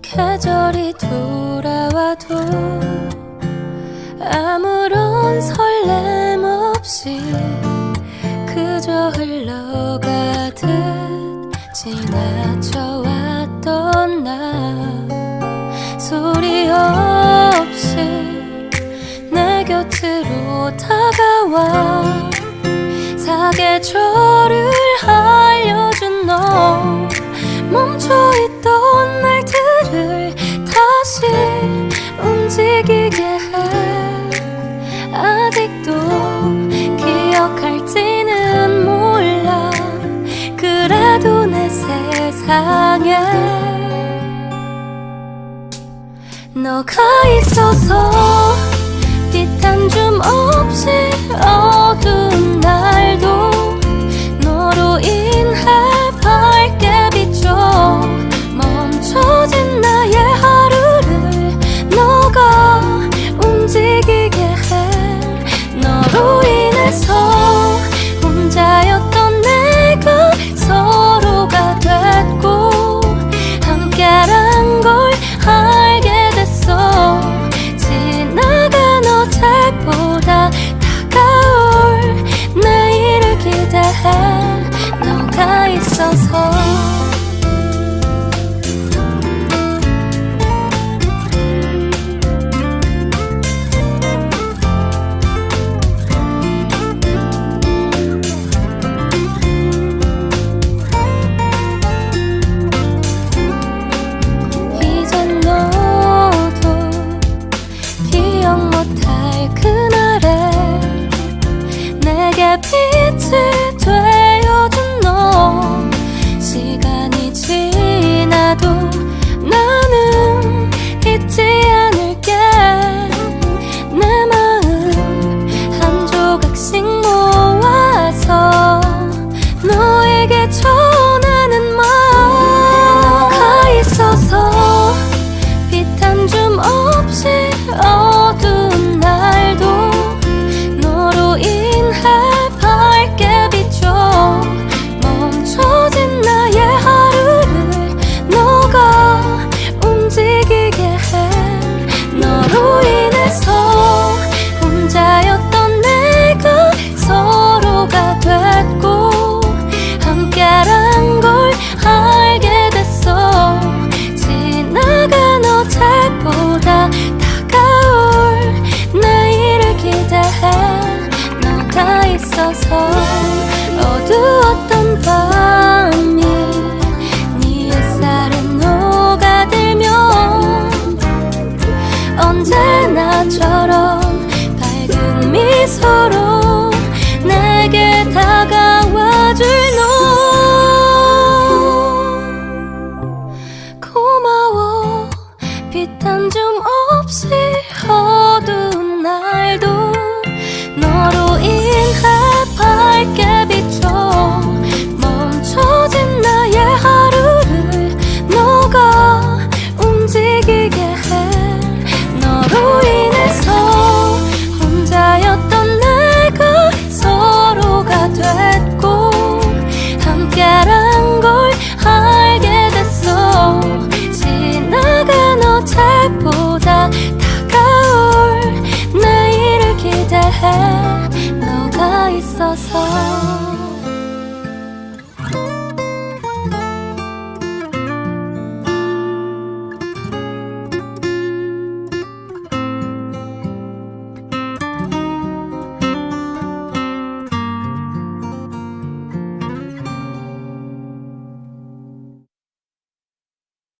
계절이 돌아와도 아무런 설렘 없이 그저 흘러가듯 지나쳐왔던 나. 소리 없이 내 곁으로 다가와 사계절을 알려준 너 멈춰있던 날들을 다시 움직이게 해. 아직도 기억할지는 몰라. 그래도 내 세상에 너가 있어서 빛한 줌 없이 어두운 날도 있어서 이젠 너도 기억 못할 비춰서 어두웠던 밤이 네 햇살에 녹아들면 언제나처럼 밝은 미소로 내게 다가와줄 너 고마워 빛한 줌